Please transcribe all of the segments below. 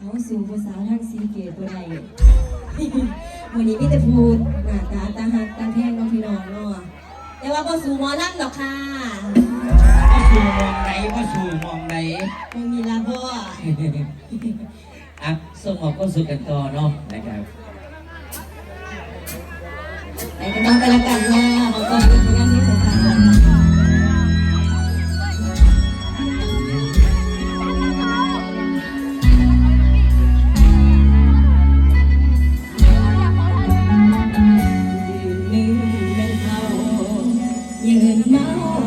เอาสู่ภาษาวทางสีเกตตัวใดวันนี้มีแต่พูดหน้าตาตาหักตาแพงเน้องพี่น้องเนาะแต่ว่าก็สู่หมอลำดอกค่ะก็สู่มองไหนก็สู่มองไหนมึงมีลาพ่ออะส่งออกก็สู่กันต่อเนาะนะครับไปกันน้องไปละกัน ยืน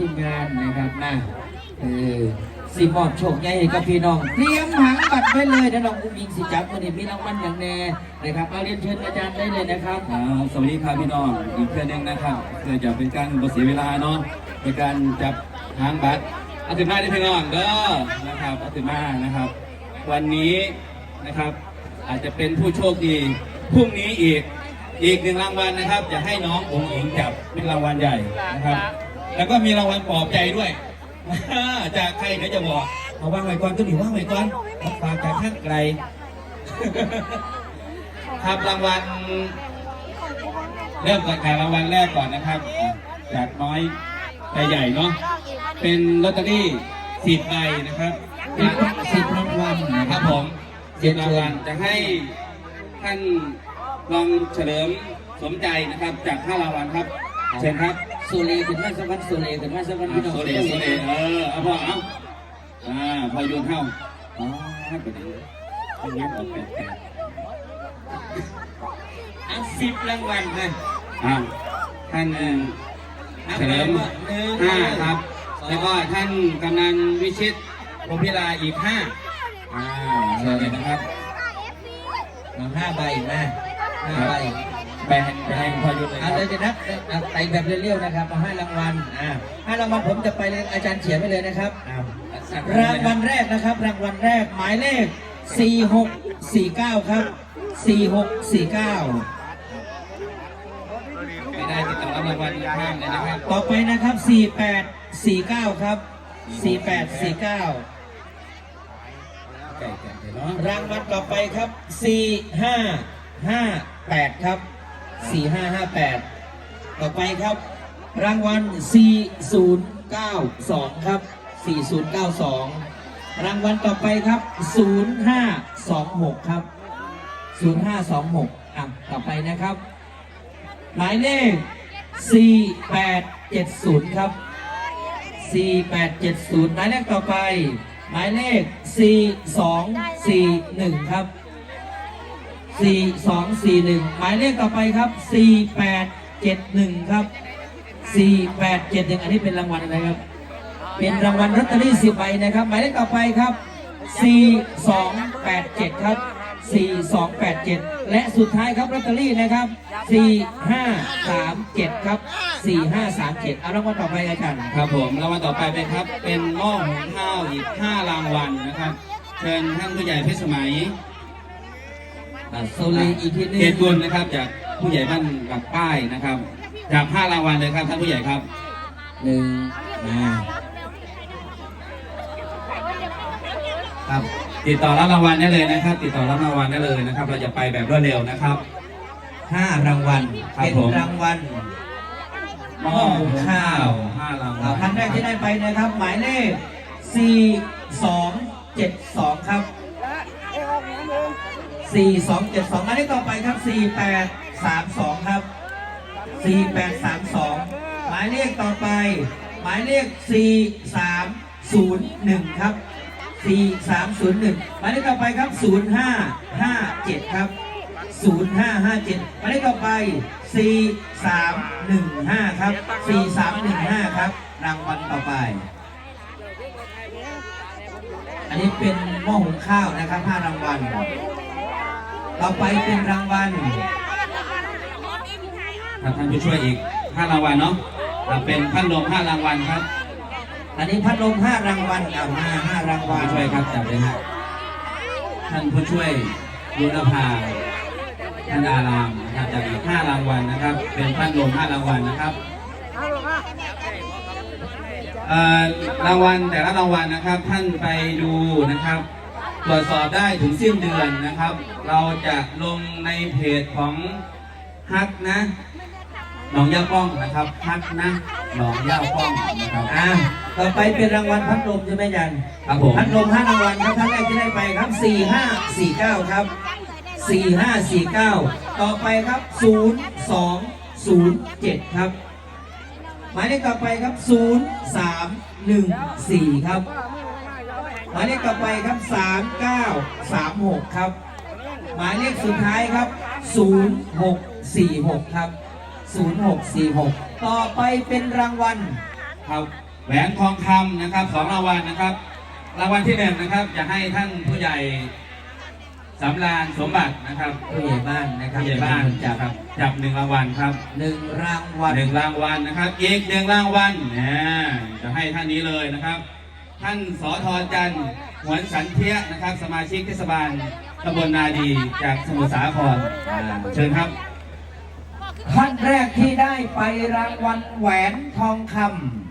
ทีมงานนะครับนะเออสิมอบโชคใหญ่ให้กับพี่น้อง เตรียมหางบัตรไว้เลยนะน้องอุ้งยิงสิจับมันนี่มีรางวัลอย่างแน่นะครับเอาเรียนเชิญอาจารย์ได้เลยนะครับ ครับสวัสดีครับพี่น้องอีกเพื่อนหนึงนะครับเพื่อจะเป็นการบ่เสียเวลาเนาะในการจับทางบัตรเอาถึงมาได้พี่น้องเด้อนะครับเอาถึงมานะครับ วันนี้นะครับอาจจะเป็นผู้โชคดีพรุ่งนี้อีกอีกหนึ่งรางวัลนะครับ จะให้น้ององค์อิงจับเป็นรางวัลใหญ่นะครับ แล้วก็มีรางวัลปลอบใจด้วย จากใครเดี๋ยวจะบอกเอาว่างไว้ก่อนก็ดีว่างไว้ก่อนฝากจากท่านไกลครับรางวัลเริ่มจากรางวัลแรกก่อนนะครับ จากน้อยไปใหญ่เนาะเป็นลอตเตอรี่สิบใบนะครับสิบสิบรางวัลนะครับบผมสิบรางวัลจะให้ท่านรองเฉลิมสมใจนะครับจากห้ารางวัลครับ เชิญครับ โซเลขึ้นมาสักวันโซเลขึ้นมาสักวันพี่น้องโซเลโซเลเออเอาพ่อเอาอ่าพอโยนเข้าอ๋อให้ไปดีให้เลี้ยงออกแปดแปดอะสิบรางวัลนะอ่าท่านหนึ่งนับเฉลิมหนึ่งห้าครับ แล้วก็ท่านกำนันวิชิตพรหมพิลาอีกห้าอ่าเชิญเลยนะครับ เอาห้าใบนะห้าใบ ไปให้ไปให้พ่อยุทธเลยคอะรับเดี๋ยวจะนับนับไต่แบบเรียวๆนะครับ มาให้รางวัลอ่าให้รางวัลผมจะไปเลยอาจารย์เขียนไปเลยนะครับอ่ารางวัลแรกนะครับ รางวัลแรกหมายเลข 4649 ครับ 4649 ไม่ได้ติดต่อรับรางวัลข้างเลยนะครับต่อไปนะครับ 4849 ครับ 4849 ไก่ไก่เนาะรางวัลต่อไปครับ 4558 ครับ 4558 ต่อไปครับ รางวัล 4092 ครับ 4092 รางวัลต่อไปครับ 0526 ครับ 0526 อะ ต่อไปนะครับ หมายเลข 4870 ครับ 4870 หมายเลขต่อไป หมายเลข 4241 ครับ 4241 หมายเลขต่อไปครับ 4871 ครับ 4871 อันนี้เป็นรางวัลอะไรครับ เป็นรางวัลลอตเตอรี่10ใบนะครับ หมายเลขต่อไปครับ 4287 ครับ 4287 และสุดท้ายครับลอตเตอรี่นะครับ 4537 ครับ 4537 เอารางวัลต่อไปอาจารย์ครับผมรางวัลต่อไปเป็นครับ เป็นหม้อหุงข้าวอีกห้ารางวัลนะครับ เชิญท่านผู้ใหญ่เพชรสมัย โซลีอีกทีหนึงเกียรติกุลนะครับ จากผู้ใหญ่บ้านหลักป้ายนะครับ จากห้ารางวัลเลยครับท่านผู้ใหญ่ครับหนึ่งอ่าครับติดต่อรับรางวัลได้เลยนะครับ ติดต่อรับรางวัลได้เลยนะครับ เราจะไปแบบรวดเร็วนะครับห้ารางวัลครับเป็นผมรางวัลหม้อหุงข้าวห้ารางวัอ่าลท่านแรกที่ได้ไปนะครับ หมายเลข4272ครับ 4272หมายเลขต่อไปครับ 4832 ครับ 4832 หมายเลขต่อไป หมายเลข 4301 ครับ 4301 หมายเลขต่อไปครับ 0557 ครับ 0557 หมายเลขต่อไป 4315 ครับ 4315 ครับ รางวัลต่อไปอันนี้เป็นหม้อหุงข้าวนะครับ5รางวัล ต่อไปเป็นรางวัลครับท่านผู้ช่วยอีกห้ารางวัลเนาะอ่าเป็นพัดลมห้ารางวัลครับ อันนี้พัดลม5รางวัลเอามา5รางวัลผู้ช่วยครับจับเลยฮะท่านผู้ช่วยยุนภาท่านอารามนะครับจากอีกห้ารางวัลนะครับ เป็นพัดลมห้ารางวัลนะครับเอ่อรางวัลแต่ละรางวัลนะครับท่านไปดูนะครับ ตรวจสอบได้ถึงสิ้นเดือนนะครับ เราจะลงในเพจของฮักนะหนองย่าป้องนะครับฮักนะหนองย่าป้องนะครับอ่าต่อไปเป็นรางวัลพัดลมใช่ไหมยันครับผมพัดลม5รางวัลครับท่านแรกที่ได้ไปครับ4549ครับ4549ต่อไปครับ0207ครับหมายเลขต่อไปครับ 0314 ครับ หมายเลขต่อไปครับ 3936 ครับ หมายเลขสุดท้ายครับ 0646 ครับ 0646 ต่อไปเป็นรางวัลครับแหวนทองคำนะครับสองรางวัลนะครับ รางวัลที่หนึ่งนะครับจะให้ท่านผู้ใหญ่สำราญสมบัตินะครับผู้ใหญ่บ้านนะครับผู้ใหญ่บ้านจับครับจับหนึ่งรางวัลครับหนึ่งรางวัลหนึ่งรางวัลนะครับอีกหนึ่งรางวัลนะจะให้ท่านนี้เลยนะครับ ท่านสอทอจันหวนสันเทียนะครับ สมาชิกเทศบาลตำบลนาดีจากสมุทรสาครอ่าเชิญครับ ท่านแรกที่ได้ไปรางวัลแหวนทองคำ